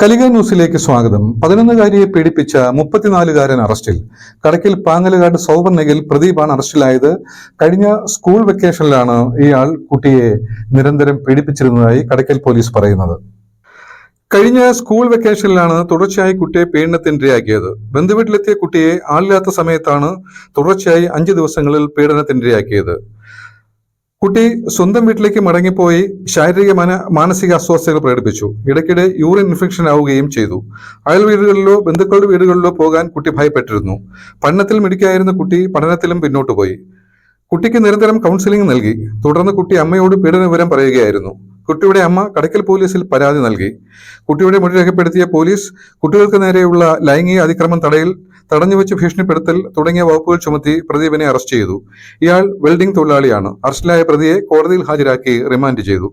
കലിക ന്യൂസിലേക്ക് സ്വാഗതം. പതിനൊന്നുകാരിയെ പീഡിപ്പിച്ച മുപ്പത്തിനാലുകാരൻ അറസ്റ്റിൽ. കടക്കിൽ പാങ്ങലുകാട് സൗവർണയിൽ പ്രദീപാണ് അറസ്റ്റിലായത്. കഴിഞ്ഞ സ്കൂൾ വെക്കേഷനിലാണ് ഇയാൾ കുട്ടിയെ നിരന്തരം പീഡിപ്പിച്ചിരുന്നതായി കടക്കൽ പോലീസ് പറയുന്നത്. കഴിഞ്ഞ സ്കൂൾ വെക്കേഷനിലാണ് തുടർച്ചയായി കുട്ടിയെ പീഡനത്തിനിരയാക്കിയത്. ബന്ധുവീട്ടിലെത്തിയ കുട്ടിയെ ആളില്ലാത്ത സമയത്താണ് തുടർച്ചയായി അഞ്ച് ദിവസങ്ങളിൽ പീഡനത്തിനിരയാക്കിയത്. കുട്ടി സ്വന്തം വീട്ടിലേക്ക് മടങ്ങിപ്പോയി ശാരീരിക മന മാനസിക അസ്വസ്ഥതകൾ പ്രകടിപ്പിച്ചു. ഇടയ്ക്കിടെ യൂറിൻ ഇൻഫെക്ഷൻ ആവുകയും ചെയ്തു. അയൽ വീടുകളിലോ ബന്ധുക്കളുടെ വീടുകളിലോ പോകാൻ കുട്ടി ഭയപ്പെട്ടിരുന്നു. പഠനത്തിൽ മിടുക്കിയായിരുന്ന കുട്ടി പഠനത്തിലും പിന്നോട്ട് പോയി. കുട്ടിക്ക് നിരന്തരം കൗൺസിലിംഗ് നൽകി. തുടർന്ന് കുട്ടി അമ്മയോട് പീഡന വിവരം പറയുകയായിരുന്നു. കുട്ടിയുടെ അമ്മ കടക്കൽ പോലീസിൽ പരാതി നൽകി. കുട്ടിയുടെ മൊഴി രേഖപ്പെടുത്തിയ പോലീസ് കുട്ടികൾക്ക് നേരെയുള്ള ലൈംഗിക അതിക്രമം തടയൽ തടഞ്ഞുവെച്ച് ഭീഷണിപ്പെടുത്തൽ തുടങ്ങിയ വകുപ്പുകൾ ചുമത്തി പ്രദീപിനെ അറസ്റ്റ് ചെയ്തു. ഇയാൾ വെൽഡിംഗ് തൊഴിലാളിയാണ്. അറസ്റ്റിലായ പ്രതിയെ കോടതിയിൽ ഹാജരാക്കി റിമാൻഡ് ചെയ്തു.